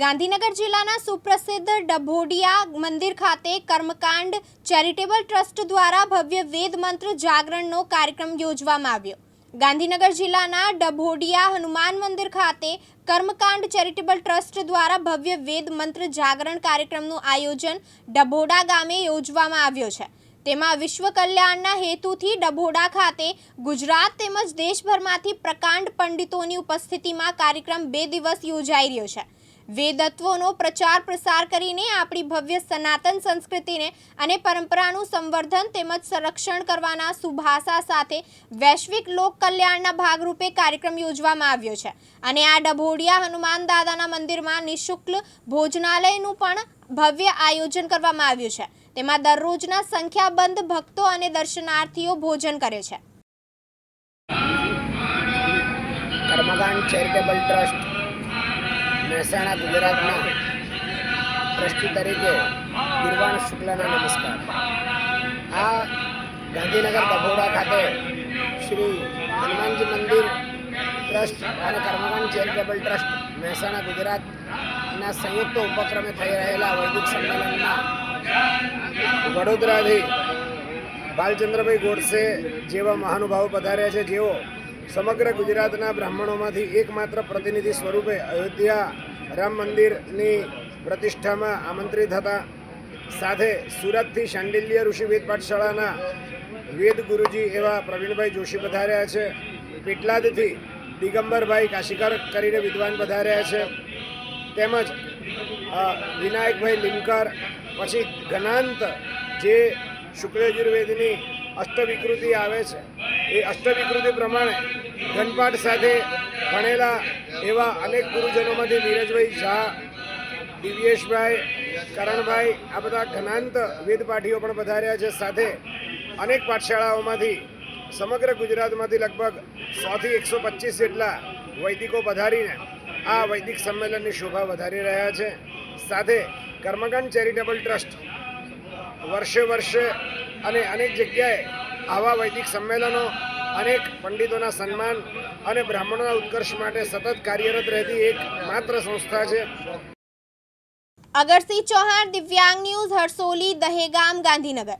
ગાંધીનગર જિલ્લાના સુપ્રસિદ્ધ ડભોડિયા મંદિર ખાતે કર્મકાંડ ચેરિટેબલ ટ્રસ્ટ દ્વારા ભવ્ય વેદ મંત્ર જાગરણનો કાર્યક્રમ યોજવામાં આવ્યો. ગાંધીનગર જિલ્લાના ડભોડિયા હનુમાન મંદિર ખાતે કર્મકાંડ ચેરિટેબલ ટ્રસ્ટ દ્વારા ભવ્ય વેદ મંત્ર જાગરણ કાર્યક્રમનું આયોજન ડભોડા ગામે યોજવામાં આવ્યો છે. તેમાં વિશ્વ કલ્યાણના હેતુથી ડભોડા ખાતે ગુજરાત તેમજ દેશભરમાંથી પ્રકાંડ પંડિતોની ઉપસ્થિતિમાં કાર્યક્રમ બે દિવસ યોજાઈ રહ્યો છે. વેદત્વોનો પ્રચાર પ્રસાર કરીને આપણી ભવ્ય સનાતન સંસ્કૃતિને અને પરંપરાનું સંવર્ધન તેમજ સંરક્ષણ કરવાના સુભાષા સાથે વૈશ્વિક લોક કલ્યાણના ભાગરૂપે કાર્યક્રમ યોજવામાં આવ્યો છે. અને આ ડભોડિયા હનુમાન દાદાના મંદિરમાં નિઃશુલ્ક ભોજનાલયનું પણ ભવ્ય આયોજન કરવામાં આવ્યું છે. તેમાં દરરોજના સંખ્યાબંધ ભક્તો અને દર્શનાર્થીઓ ભોજન કરે છે. કર્મકાંડ ચેરિટેબલ ટ્રસ્ટ મહેસાણા, ગુજરાતના ટ્રસ્ટી તરીકે ગિરવાણ શુક્લાના નમસ્કાર. આ ગાંધીનગર બગોડા ખાતે શ્રી હનુમાનજી મંદિર ટ્રસ્ટ અને કર્મકાંડ ચેરિટેબલ ટ્રસ્ટ મહેસાણા, ગુજરાતના સંયુક્ત ઉપક્રમે થઈ રહેલા વૈદિક સંમેલનમાં વડોદરાથી બાલચંદ્રભાઈ ગોડસે જેવા મહાનુભાવો પધાર્યા છે, જેઓ સમગ્ર ગુજરાતના બ્રાહ્મણોમાંથી એકમાત્ર પ્રતિનિધિ સ્વરૂપે અયોધ્યા રામ મંદિરની પ્રતિષ્ઠામાં આમંત્રિત હતા. સાથે સુરતથી શાંડિલ્ય ઋષિ વેદ પાઠશાળાના વેદ ગુરુજી એવા પ્રવીણભાઈ જોશી પધાર્યા છે. પેટલાદથી દિગંબરભાઈ કાશીકર કરીને વિદ્વાન પધાર્યા છે. તેમજ વિનાયકભાઈ લીમકર પછી ગણાંત જે શુક્લ યજુર્વેદની અષ્ટવિકૃતિ આવે છે. એ અષ્ટવિકૃતિ પ્રમાણે ઘનપાઠ સાથે ભણેલા એવા અનેક ગુરુજનોમાંથી નીરજભાઈ ઝા દિવ્યેશભાઈ, કરણભાઈ, આ બધા ઘનાંત વેદપાઠીઓ પણ પધાર્યા છે. સાથે અનેક પાઠશાળાઓમાંથી સમગ્ર ગુજરાતમાંથી લગભગ સોથી એકસો પચીસ જેટલા વૈદિકો પધારીને આ વૈદિક સંમેલનની શોભા વધારી રહ્યા છે. સાથે કર્મકાંડ ચેરિટેબલ ટ્રસ્ટ વર્ષે વર્ષે અને અનેક જગ્યાએ આવા વૈદિક સંમેલનો અનેક પંડિતોના સન્માન અને બ્રાહ્મણોના ઉત્કર્ષ માટે સતત કાર્યરત રહેતી એક માત્ર સંસ્થા છે. અગરસિંહ ચૌહાણ, દિવ્યાંગ ન્યૂઝ, હરસોલી, દહેગામ, ગાંધીનગર.